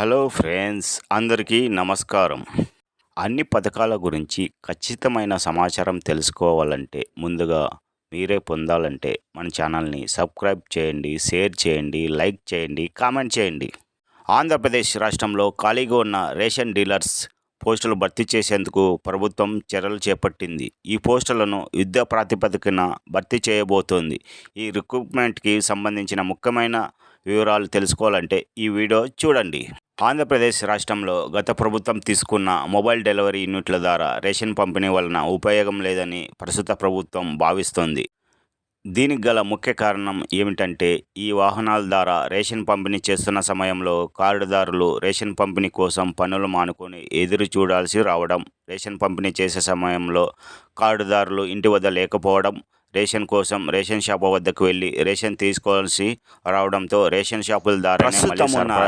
Hello friends అందరికీ నమస్కారం. అన్ని పథకాల గురించి ఖచ్చితమైన సమాచారం తెలుసుకోవాలంటే ముందుగా మీరే పొందాలంటే మన ఛానల్ని సబ్స్క్రైబ్ చేయండి షేర్ చేయండి లైక్ చేయండి కామెంట్ చేయండి. ఆంధ్రప్రదేశ్ రాష్ట్రంలో ఖాళీగా ఉన్న రేషన్ డీలర్స్ పోస్టులు భర్తీ చేసేందుకు ప్రభుత్వం చర్యలు చేపట్టింది. ఈ పోస్టులను యుద్ధ ప్రాతిపదికన భర్తీ చేయబోతోంది. ఈ రిక్రూట్మెంట్కి సంబంధించిన ముఖ్యమైన వివరాలు తెలుసుకోవాలంటే ఈ వీడియో చూడండి. ఆంధ్రప్రదేశ్ రాష్ట్రంలో గత ప్రభుత్వం తీసుకున్న మొబైల్ డెలివరీ యూనిట్ల ద్వారా రేషన్ పంపిణీ వలన ఉపయోగం లేదని ప్రస్తుత ప్రభుత్వం భావిస్తోంది. దీనికి గల ముఖ్య కారణం ఏమిటంటే ఈ వాహనాల ద్వారా రేషన్ పంపిణీ చేస్తున్న సమయంలో కార్డుదారులు రేషన్ పంపిణీ కోసం పనులు మానుకొని ఎదురు చూడాల్సి రావడం. రేషన్ పంపిణీ చేసే సమయంలో కార్డుదారులు ఇంటి వద్ద లేకపోవడం రేషన్ కోసం రేషన్ షాపు వద్దకు వెళ్ళి రేషన్ తీసుకోవాల్సి రావడంతో రేషన్ షాపుల ద్వారా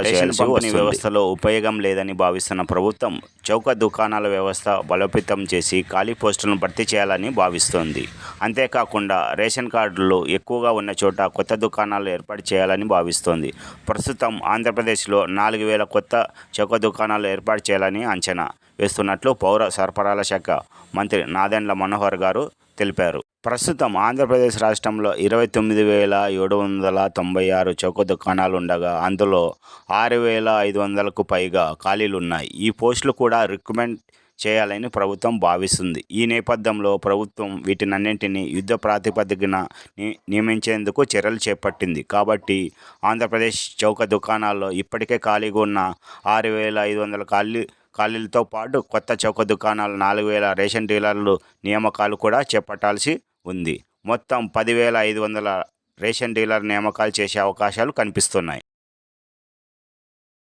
రేషన్ పంపిణీ వ్యవస్థలో ఉపయోగం లేదని భావిస్తున్న ప్రభుత్వం చౌక దుకాణాల వ్యవస్థ బలోపేతం చేసి ఖాళీ పోస్టులను భర్తీ చేయాలని భావిస్తోంది. అంతేకాకుండా రేషన్ కార్డులు ఎక్కువగా ఉన్న చోట కొత్త దుకాణాలు ఏర్పాటు చేయాలని భావిస్తోంది. ప్రస్తుతం ఆంధ్రప్రదేశ్లో నాలుగు వేల కొత్త చౌక దుకాణాలు ఏర్పాటు చేయాలని అంచనా. వేస్తున్నట్లు పౌర సరఫరాల శాఖ మంత్రి నాదెండ్ల మనోహర్ గారు తెలిపారు. ప్రస్తుతం ఆంధ్రప్రదేశ్ రాష్ట్రంలో ఇరవై తొమ్మిది వేల ఏడు వందల తొంభై ఆరు చౌక దుకాణాలు ఉండగా అందులో ఆరు వేల ఐదు వందలకు పైగా ఖాళీలు ఉన్నాయి. ఈ పోస్టులు కూడా రిక్రూట్మెంట్ చేయాలని ప్రభుత్వం భావిస్తుంది. ఈ నేపథ్యంలో ప్రభుత్వం వీటినన్నింటినీ యుద్ధ ప్రాతిపదికన ని- నియమించేందుకు చర్యలు చేపట్టింది. కాబట్టి ఆంధ్రప్రదేశ్ చౌక దుకాణాల్లో ఇప్పటికే ఖాళీగా ఉన్న ఆరు వేల ఐదు వందల ఖాళీ ఖాళీలతో పాటు కొత్త చౌక దుకాణాలు నాలుగు వేల రేషన్ డీలర్లు నియామకాలు కూడా చేపట్టాల్సి ఉంది. మొత్తం పదివేల ఐదు వందల రేషన్ డీలర్ నియామకాలు చేసే అవకాశాలు కనిపిస్తున్నాయి.